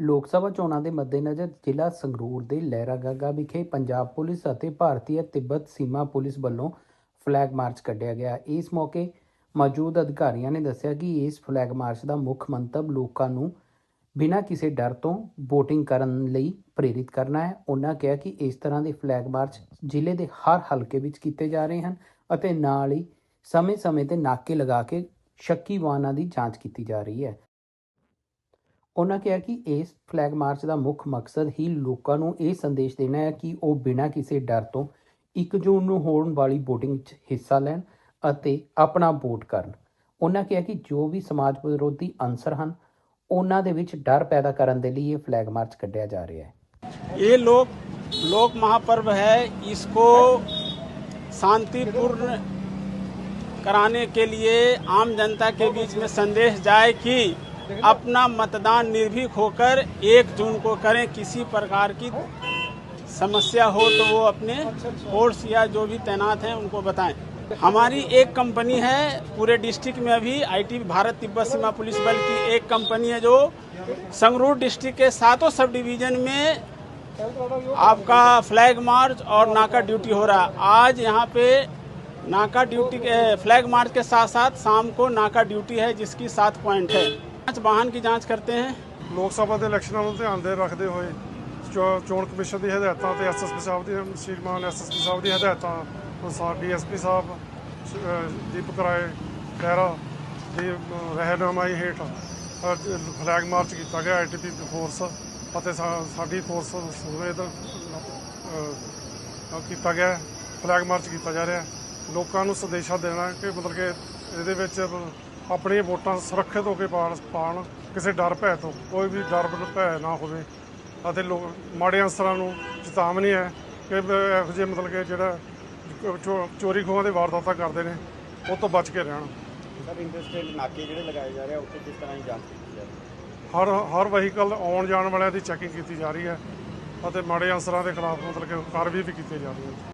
ਲੋਕ ਸਭਾ ਚੋਣਾਂ ਦੇ ਮੱਦੇਨਜ਼ਰ ਜ਼ਿਲ੍ਹਾ ਸੰਗਰੂਰ ਦੇ ਲਹਿਰਾਗਾਗਾ ਵਿਖੇ ਪੰਜਾਬ ਪੁਲਿਸ ਅਤੇ ਭਾਰਤੀ ਤਿੱਬਤ ਸੀਮਾ ਪੁਲਿਸ ਵੱਲੋਂ ਫਲੈਗ ਮਾਰਚ ਕੱਢਿਆ ਗਿਆ। ਇਸ ਮੌਕੇ ਮੌਜੂਦ ਅਧਿਕਾਰੀਆਂ ਨੇ ਦੱਸਿਆ ਕਿ ਇਸ ਫਲੈਗ ਮਾਰਚ ਦਾ ਮੁੱਖ ਮੰਤਵ ਲੋਕਾਂ ਨੂੰ ਬਿਨਾਂ ਕਿਸੇ ਡਰ ਤੋਂ VOTING ਕਰਨ ਲਈ ਪ੍ਰੇਰਿਤ ਕਰਨਾ ਹੈ। ਉਹਨਾਂ ਕਿਹਾ ਕਿ ਇਸ ਤਰ੍ਹਾਂ ਦੇ ਫਲੈਗ ਮਾਰਚ ਜ਼ਿਲ੍ਹੇ ਦੇ ਹਰ ਹਲਕੇ ਵਿੱਚ ਕੀਤੇ ਜਾ ਰਹੇ ਹਨ ਅਤੇ ਨਾਲ ਹੀ ਸਮੇਂ-ਸਮੇਂ ਤੇ ਨਾਕੇ ਲਗਾ ਕੇ ਸ਼ੱਕੀ ਵਾਹਨਾਂ ਦੀ ਜਾਂਚ ਕੀਤੀ ਜਾ ਰਹੀ ਹੈ। ਉਹਨਾਂ ਕਿਹਾ ਕਿ ਇਸ ਫਲੈਗ ਮਾਰਚ ਦਾ ਮੁੱਖ ਮਕਸਦ ਹੀ ਲੋਕਾਂ ਨੂੰ ਇਹ ਸੰਦੇਸ਼ ਦੇਣਾ ਹੈ ਕਿ ਉਹ ਬਿਨਾਂ ਕਿਸੇ ਡਰ ਤੋਂ 1 ਜੂਨ ਨੂੰ ਹੋਣ ਵਾਲੀ VOTING 'ਚ ਹਿੱਸਾ ਲੈਣ ਅਤੇ ਆਪਣਾ ਵੋਟ ਕਰਨ ਉਹਨਾਂ ਕਿਹਾ ਕਿ ਜੋ ਵੀ ਸਮਾਜ ਵਿਰੋਧੀ ਅੰਸਰ ਹਨ ਉਹਨਾਂ ਦੇ ਵਿੱਚ ਡਰ ਪੈਦਾ ਕਰਨ ਦੇ ਲਈ ਇਹ ਫਲੈਗ ਮਾਰਚ ਕੱਢਿਆ ਜਾ ਰਿਹਾ ਹੈ ये लोक लोक महापर्व है इसको शांतिपूर्ण कराने के लिए आम जनता के बीच में संदेश जाए कि अपना मतदान निर्भीक होकर एक जून को करें। किसी प्रकार की समस्या हो तो वो अपने फोर्स या जो भी तैनात हैं उनको बताएँ। हमारी एक कंपनी है, पूरे डिस्ट्रिक्ट में अभी आईटी भारत तिब्बत सीमा पुलिस बल की एक कंपनी है जो संगरूर डिस्ट्रिक्ट के सातों सब डिवीज़न में आपका फ्लैग मार्च और नाका ड्यूटी हो रहा है। आज यहाँ पे नाका ड्यूटी फ्लैग मार्च के साथ साथ शाम को नाका ड्यूटी है, जिसकी सात पॉइंट है। पांच वाहन की जांच करते हैं ਲੋਕ ਸਭਾ ਦੇ ਇਲੈਕਸ਼ਨਾਂ ਨੂੰ ਧਿਆਨ ਦੇ ਰੱਖਦੇ ਹੋਏ ਚੋ- ਚੋਣ ਕਮਿਸ਼ਨ ਦੀ ਹਦਾਇਤਾਂ ਤੇ ਐਸਐਸਪੀ ਸਾਹਿਬ ਦੀ ਸ਼੍ਰੀਮਾਨ ਐਸਐਸਪੀ ਸਾਹਿਬ ਦੀ ਹਦਾਇਤਾਂ ਅਨੁਸਾਰ ਡੀਐਸਪੀ ਸਾਹਿਬ ਅਹ, ਦੀਪਕ ਰਾਏ ਖਹਿਰਾ ਦੀ ਅਹ, ਰਹਿਨੁਮਾਈ ਹੇਠ ਅੱਜ ਫਲੈਗ ਮਾਰਚ ਕੀਤਾ ਗਿਆ ਆਈਟੀਪੀ ਫੋਰਸ ਅਤੇ ਸਾ- ਸਾਡੀ ਫੋਰਸ ਸਮੇਤ ਅਹ, ਕੀਤਾ ਗਿਆ ਫਲੈਗ ਮਾਰਚ ਕੀਤਾ ਜਾ ਰਿਹਾ ਹੈ। ਲੋਕਾਂ ਨੂੰ ਸੰਦੇਸ਼ਾ ਦੇਣਾ ਹੈ ਕਿ ਮਤਲਬ ਕਿ ਇਹਦੇ ਵਿੱਚ ਆਪਣੀਆਂ ਵੋਟਾਂ ਸੁਰੱਖਿਅਤ ਹੋ ਕੇ ਪਾਣ ਪਾਣ ਕਿਸੇ ਡਰ ਭੈ ਤੋਂ ਕੋਈ ਵੀ ਡਰ ਭੈ ਨਾ ਹੋਵੇ। ਅਤੇ ਲੋਕ ਮਾੜੇ ਅਨਸਰਾਂ ਨੂੰ ਚੇਤਾਵਨੀ ਹੈ ਕਿ ਇਹੋ ਜਿਹੇ ਮਤਲਬ ਕਿ ਜਿਹੜਾ ਚੋਰੀ ਖੋਹਾਂ ਦੇ ਵਾਰਦਾਤਾਂ ਕਰਦੇ ਨੇ ਉਹ ਤੋਂ ਬਚ ਕੇ ਰਹਿਣ। ਸਰ ਇੰਟਰਸਟੇਟ ਨਾਕੇ ਜਿਹੜੇ ਲਗਾਏ ਜਾ ਰਹੇ ਆ ਉੱਥੇ ਕਿਸ ਤਰ੍ਹਾਂ ਦੀ ਜਾਂਚ ਕੀਤੀ ਜਾ ਰਹੀ ਹੈ? ਹਰ ਹਰ ਵਹੀਕਲ ਆਉਣ ਜਾਣ ਵਾਲਿਆਂ ਦੀ ਚੈਕਿੰਗ ਕੀਤੀ ਜਾ ਰਹੀ ਹੈ ਅਤੇ ਮਾੜੇ ਅਨਸਰਾਂ ਦੇ ਖਿਲਾਫ ਮਤਲਬ ਕਿ ਕਾਰਵਾਈ ਵੀ ਕੀਤੀ ਜਾ ਰਹੀ ਹੈ।